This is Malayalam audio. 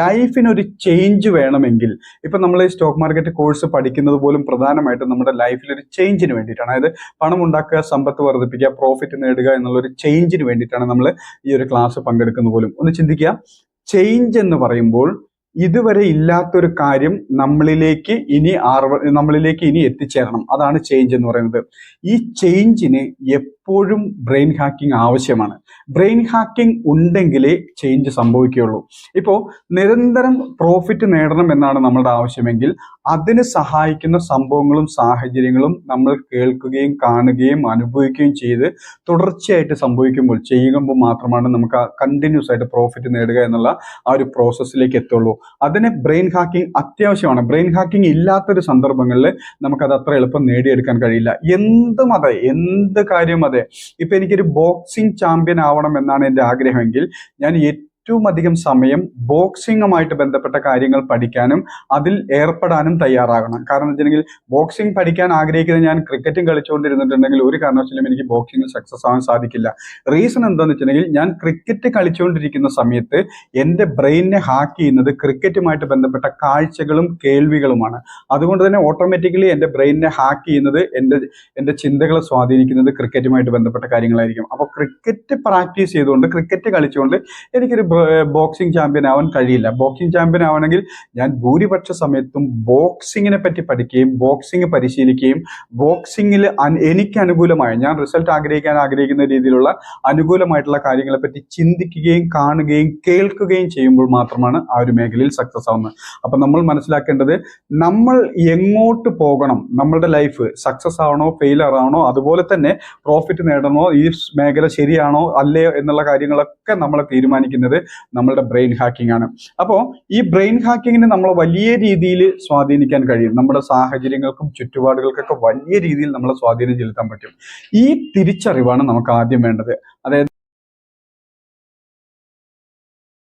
ലൈഫിന് ഒരു ചേഞ്ച് വേണമെങ്കിൽ ഇപ്പം നമ്മൾ ഈ സ്റ്റോക്ക് മാർക്കറ്റ് കോഴ്സ് പഠിക്കുന്നത് പോലും പ്രധാനമായിട്ടും നമ്മുടെ ലൈഫിൽ ഒരു ചേഞ്ചിന് വേണ്ടിയിട്ടാണ്. അതായത് പണം ഉണ്ടാക്കുക സമ്പത്ത് വർദ്ധിപ്പിക്കുക പ്രോഫിറ്റ് നേടുക എന്നുള്ളൊരു ചേഞ്ചിന് വേണ്ടിയിട്ടാണ് നമ്മൾ ഈ ഒരു ക്ലാസ് പങ്കെടുക്കുന്നത് പോലും. ഒന്ന് ചിന്തിക്കുക. ചേഞ്ച് എന്ന് പറയുമ്പോൾ ഇതുവരെ ഇല്ലാത്തൊരു കാര്യം നമ്മളിലേക്ക് ഇനി ആർവ നമ്മളിലേക്ക് ഇനി എത്തിച്ചേരണം. അതാണ് ചേഞ്ച് എന്ന് പറയുന്നത്. ഈ ചേഞ്ചിന് എപ്പോഴും ബ്രെയിൻ ഹാക്കിംഗ് ആവശ്യമാണ്. ബ്രെയിൻ ഹാക്കിംഗ് ഉണ്ടെങ്കിലേ ചേഞ്ച് സംഭവിക്കുകയുള്ളൂ. ഇപ്പോൾ നിരന്തരം പ്രോഫിറ്റ് നേടണം എന്നാണ് നമ്മളുടെ ആവശ്യമെങ്കിൽ അതിന് സഹായിക്കുന്ന സംഭവങ്ങളും സാഹചര്യങ്ങളും നമ്മൾ കേൾക്കുകയും കാണുകയും അനുഭവിക്കുകയും ചെയ്ത് തുടർച്ചയായിട്ട് സംഭവിക്കുമ്പോൾ ചെയ്യുമ്പോൾ മാത്രമാണ് നമുക്ക് കണ്ടിന്യൂസ് ആയിട്ട് പ്രോഫിറ്റ് നേടുക എന്നുള്ള ആ ഒരു പ്രോസസ്സിലേക്ക് എത്തുള്ളൂ. അതിന് ബ്രെയിൻ ഹാക്കിംഗ് അത്യാവശ്യമാണ്. ബ്രെയിൻ ഹാക്കിംഗ് ഇല്ലാത്തൊരു സന്ദർഭങ്ങളിൽ നമുക്കത് അത്ര എളുപ്പം നേടിയെടുക്കാൻ കഴിയില്ല. എന്തും അതെ എന്ത് കാര്യം അതെ. ഇപ്പൊ എനിക്കൊരു ബോക്സിംഗ് ചാമ്പ്യൻ ആവണം എന്നാണ് എന്റെ ആഗ്രഹമെങ്കിൽ ഞാൻ ഏറ്റവും അധികം സമയം ബോക്സിങ്ങുമായിട്ട് ബന്ധപ്പെട്ട കാര്യങ്ങൾ പഠിക്കാനും അതിൽ ഏർപ്പെടാനും തയ്യാറാകണം. കാരണം വെച്ചിട്ടുണ്ടെങ്കിൽ ബോക്സിംഗ് പഠിക്കാൻ ആഗ്രഹിക്കുന്ന ഞാൻ ക്രിക്കറ്റും കളിച്ചുകൊണ്ടിരുന്നിട്ടുണ്ടെങ്കിൽ ഒരു കാരണവശാലും എനിക്ക് ബോക്സിംഗിൽ സക്സസ് ആവാൻ സാധിക്കില്ല. റീസൺ എന്താണെന്ന് വെച്ചിട്ടുണ്ടെങ്കിൽ ഞാൻ ക്രിക്കറ്റ് കളിച്ചുകൊണ്ടിരിക്കുന്ന സമയത്ത് എന്റെ ബ്രെയിനിനെ ഹാക്ക് ചെയ്യുന്നത് ക്രിക്കറ്റുമായിട്ട് ബന്ധപ്പെട്ട കാഴ്ചകളും കേൾവികളുമാണ്. അതുകൊണ്ട് തന്നെ ഓട്ടോമാറ്റിക്കലി എന്റെ ബ്രെയിനിനെ ഹാക്ക് ചെയ്യുന്നത് എന്റെ എന്റെ ചിന്തകളെ സ്വാധീനിക്കുന്നത് ക്രിക്കറ്റുമായിട്ട് ബന്ധപ്പെട്ട കാര്യങ്ങളായിരിക്കും. അപ്പോൾ ക്രിക്കറ്റ് പ്രാക്ടീസ് ചെയ്തുകൊണ്ട് ക്രിക്കറ്റ് കളിച്ചുകൊണ്ട് എനിക്കൊരു ബോക്സിംഗ് ചാമ്പ്യൻ ആവാൻ കഴിയില്ല. ബോക്സിംഗ് ചാമ്പ്യൻ ആവണമെങ്കിൽ ഞാൻ ഭൂരിപക്ഷ സമയത്തും ബോക്സിങ്ങിനെ പറ്റി പഠിക്കുകയും ബോക്സിംഗ് പരിശീലിക്കുകയും ബോക്സിങ്ങിൽ എനിക്ക് അനുകൂലമായ ഞാൻ റിസൾട്ട് ആഗ്രഹിക്കാൻ ആഗ്രഹിക്കുന്ന രീതിയിലുള്ള അനുകൂലമായിട്ടുള്ള കാര്യങ്ങളെ പറ്റി ചിന്തിക്കുകയും കാണുകയും കേൾക്കുകയും ചെയ്യുമ്പോൾ മാത്രമാണ് ആ ഒരു മേഖലയിൽ സക്സസ് ആവുന്നത്. അപ്പം നമ്മൾ മനസ്സിലാക്കേണ്ടത് നമ്മൾ എങ്ങോട്ട് പോകണം? നമ്മളുടെ ലൈഫ് സക്സസ് ആവണോ ഫെയിലർ ആവണോ അതുപോലെ തന്നെ പ്രോഫിറ്റ് നേടണോ ഈ മേഖല ശരിയാണോ അല്ലയോ എന്നുള്ള കാര്യങ്ങളൊക്കെ നമ്മളെ തീരുമാനിക്കുന്നത് നമ്മളുടെ ബ്രെയിൻ ഹാക്കിംഗ് ആണ്. അപ്പോൾ ഈ ബ്രെയിൻ ഹാക്കിങ്ങിന് നമ്മൾ വലിയ രീതിയിൽ സ്വാധീനിക്കാൻ കഴിയും. നമ്മുടെ സാഹചര്യങ്ങൾക്കും ചുറ്റുപാടുകൾക്കൊക്കെ വലിയ രീതിയിൽ നമ്മളെ സ്വാധീനം ചെലുത്താൻ പറ്റും. ഈ തിരിച്ചറിവാണ് നമുക്ക് ആദ്യം വേണ്ടത്. അതായത്